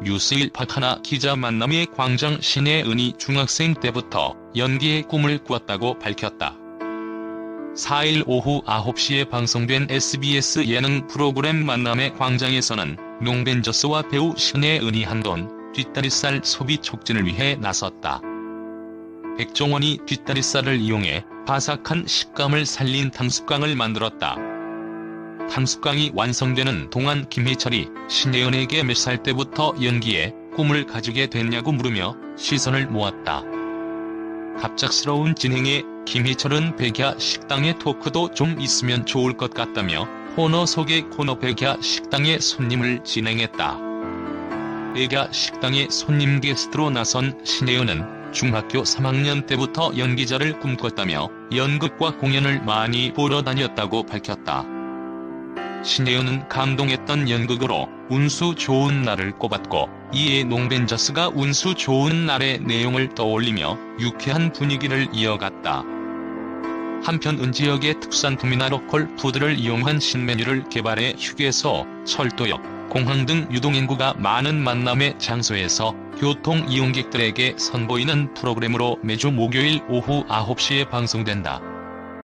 뉴스일 박하나 기자 만남의 광장 신혜은이 중학생 때부터 연기의 꿈을 꾸었다고 밝혔다. 4일 오후 9시에 방송된 SBS 예능 프로그램 만남의 광장에서는 농벤저스와 배우 신혜은이 한돈 뒷다리살 소비 촉진을 위해 나섰다. 백종원이 뒷다리살을 이용해 바삭한 식감을 살린 탕수깡을 만들었다. 탕수깡이 완성되는 동안 김희철이 신혜은에게 몇 살 때부터 연기에 꿈을 가지게 됐냐고 물으며 시선을 모았다. 갑작스러운 진행에 김희철은 백야 식당의 토크도 좀 있으면 좋을 것 같다며 코너 속의 코너 백야 식당의 손님을 진행했다. 백야 식당의 손님 게스트로 나선 신혜은은 중학교 3학년 때부터 연기자를 꿈꿨다며 연극과 공연을 많이 보러 다녔다고 밝혔다. 신혜은은 감동했던 연극으로 운수 좋은 날을 꼽았고 이에 농벤저스가 운수 좋은 날의 내용을 떠올리며 유쾌한 분위기를 이어갔다. 한편 은지역의 특산품이나 로컬 푸드를 이용한 신메뉴를 개발해 휴게소, 철도역, 공항 등 유동인구가 많은 만남의 장소에서 교통 이용객들에게 선보이는 프로그램으로 매주 목요일 오후 9시에 방송된다.